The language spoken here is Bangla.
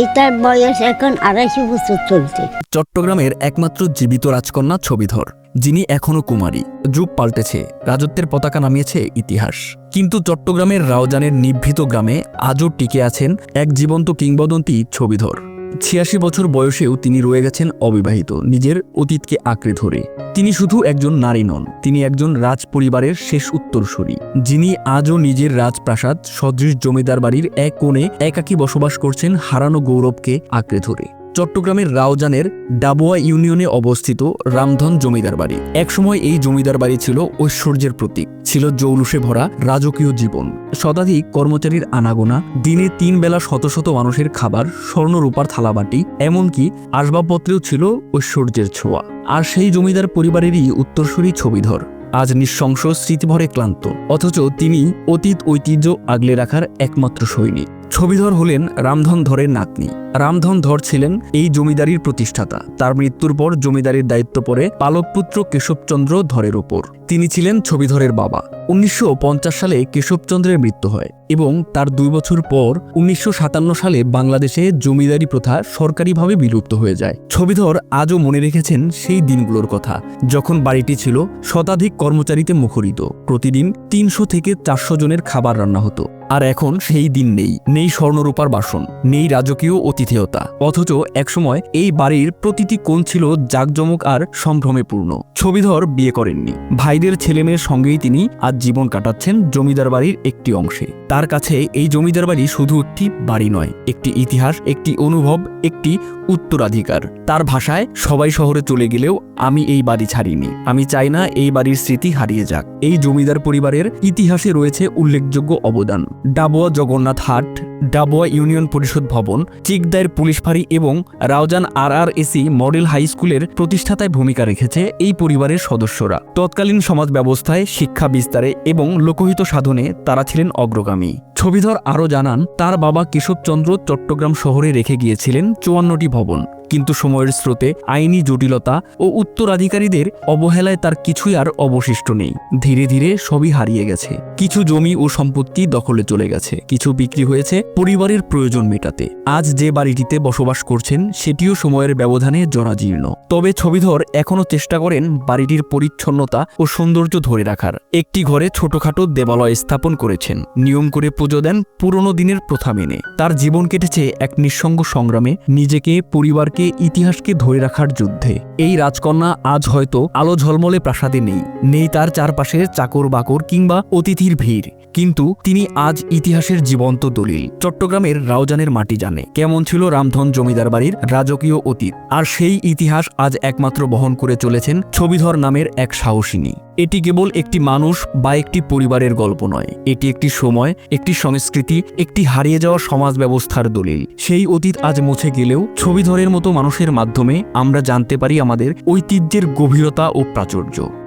এইটার বয়স এখন আড়াইশো বছর চলছে। চট্টগ্রামের একমাত্র জীবিত রাজকন্যা ছবিধর, যিনি এখনও কুমারী। যুগ পাল্টেছে, রাজত্বের পতাকা নামিয়েছে ইতিহাস। কিন্তু চট্টগ্রামের রাওজানের নিভৃত গ্রামে আজও টিকে আছেন এক জীবন্ত কিংবদন্তি ছবিধর। ছিয়াশি বছর বয়সেও তিনি রয়ে গেছেন অবিবাহিত, নিজের অতীতকে আঁকড়ে ধরে। তিনি শুধু একজন নারী নন, তিনি একজন রাজ পরিবারের শেষ উত্তরসূরি, যিনি আজও নিজের রাজপ্রাসাদ, সদৃশ জমিদার বাড়ির এক কোণে একাকী বসবাস করছেন হারানো গৌরবকে আঁকড়ে ধরে। চট্টগ্রামের রাউজানের ডাবুয়া ইউনিয়নে অবস্থিত রামধন জমিদার বাড়ি। একসময় এই জমিদার বাড়ি ছিল ঐশ্বর্যের প্রতীক। ছিল জৌলুসে ভরা রাজকীয় জীবন। শতাধিক কর্মচারীর আনাগোনা, দিনে তিন বেলা শত শত মানুষের খাবার স্বর্ণরূপার থালাবাটি, এমনকি আসবাবপত্রেও ছিল ঐশ্বর্যের ছোঁয়া। আর সেই জমিদার পরিবারেরই উত্তরসূরি ছবিধর। আজ নিঃশংস, স্মৃতিভরে ক্লান্ত। অথচ তিনি অতীত ঐতিহ্য আগলে রাখার একমাত্র সৈনিক। ছবিধর হলেন রামধন ধরের নাতনি। রামধন ধর ছিলেন এই জমিদারির প্রতিষ্ঠাতা। তার মৃত্যুর পর জমিদারির দায়িত্ব পড়ে পালকপুত্র কেশবচন্দ্র ধরের ওপর। তিনি ছিলেন ছবিধরের বাবা। উনিশশো পঞ্চাশ সালে কেশবচন্দ্রের মৃত্যু হয় এবং তার দুই বছর পর উনিশশো সাতান্ন সালে বাংলাদেশে জমিদারি প্রথা সরকারিভাবে বিলুপ্ত হয়ে যায়। ছবিধর আজও মনে রেখেছেন সেই দিনগুলোর কথা, যখন বাড়িটি ছিল শতাধিক কর্মচারীতে মুখরিত। প্রতিদিন তিনশো থেকে চারশো জনের খাবার রান্না হতো। আর এখন সেই দিন নেই নেই স্বর্ণরূপার বাসন, নেই রাজকীয় অতিথেয়তা অথচ একসময় এই বাড়ির প্রতিটি কোণ ছিল জাঁকজমক আর সম্ভ্রমে পূর্ণ ছবিধর বিয়ে করেননি। ভাইদের ছেলেমেয়ের সঙ্গেই তিনি আজ জীবন কাটাচ্ছেন জমিদার বাড়ির একটি অংশে। তার কাছে এই জমিদার বাড়ি শুধু একটি বাড়ি নয়, একটি ইতিহাস, একটি অনুভব, একটি উত্তরাধিকার। তার ভাষায়, সবাই শহরে চলে গেলেও আমি এই বাড়ি ছাড়িনি। আমি চাই না এই বাড়ির স্মৃতি হারিয়ে যাক। এই জমিদার পরিবারের ইতিহাসে রয়েছে উল্লেখযোগ্য অবদান। ডাবোয়া জগন্নাথ হাট, ডাবোয়া ইউনিয়ন পরিষদ ভবন চিকদায়ের পুলিশ ফাঁড়ি এবং Raozan R R AC model high স্কুলের প্রতিষ্ঠাতায় ভূমিকা রেখেছে এই পরিবারের সদস্যরা। তৎকালীন সমাজ ব্যবস্থায়, শিক্ষা বিস্তারে এবং লোকহিত সাধনে তারা ছিলেন অগ্রগামী। me ছবিধর আরও জানান, তার বাবা কেশবচন্দ্র চট্টগ্রাম শহরে রেখে গিয়েছিলেন চুয়ান্নটি ভবন। কিন্তু সময়ের স্রোতে আইনি জটিলতা ও উত্তরাধিকারীদের অবহেলায় তার কিছুই আর অবশিষ্ট নেই। ধীরে ধীরে সবই হারিয়ে গেছে। কিছু জমি ও সম্পত্তি দখলে চলে গেছে। কিছু বিক্রি হয়েছে পরিবারের প্রয়োজন মেটাতে। আজ যে বাড়িটিতে বসবাস করছেন, সেটিও সময়ের ব্যবধানে জরাজীর্ণ। তবে ছবিধর এখনও চেষ্টা করেন বাড়িটির পরিচ্ছন্নতা ও সৌন্দর্য ধরে রাখার। একটি ঘরে ছোটখাটো দেবালয় স্থাপন করেছেন। নিয়ম করে পুজো দেন পুরনো দিনের প্রথা মেনে। তার জীবন কেটেছে এক নিঃসঙ্গ সংগ্রামে, নিজেকে, পরিবারকে, ইতিহাসকে ধরে রাখার যুদ্ধে। এই রাজকন্যা আজ হয়তো আলো ঝলমলে প্রাসাদে নেই। নেই তার চারপাশের চাকর বাকর কিংবা অতিথির ভিড়। কিন্তু তিনি আজ ইতিহাসের জীবন্ত দলিল। চট্টগ্রামের রাউজানের মাটি জানে। কেমন ছিল রামধন জমিদার বাড়ির রাজকীয় অতীত? আর সেই ইতিহাস আজ একমাত্র বহন করে চলেছেন ছবিধর নামের এক সাহসিনী। এটি কেবল একটি মানুষ বা একটি পরিবারের গল্প নয়। এটি একটি সময়, একটি সংস্কৃতি, একটি হারিয়ে যাওয়া সমাজ ব্যবস্থার দলিল। সেই অতীত আজ মুছে গেলেও ছবিধরের মতো মানুষের মাধ্যমে আমরা জানতে পারি আমাদের ঐতিহ্যের গভীরতা ও প্রাচুর্য।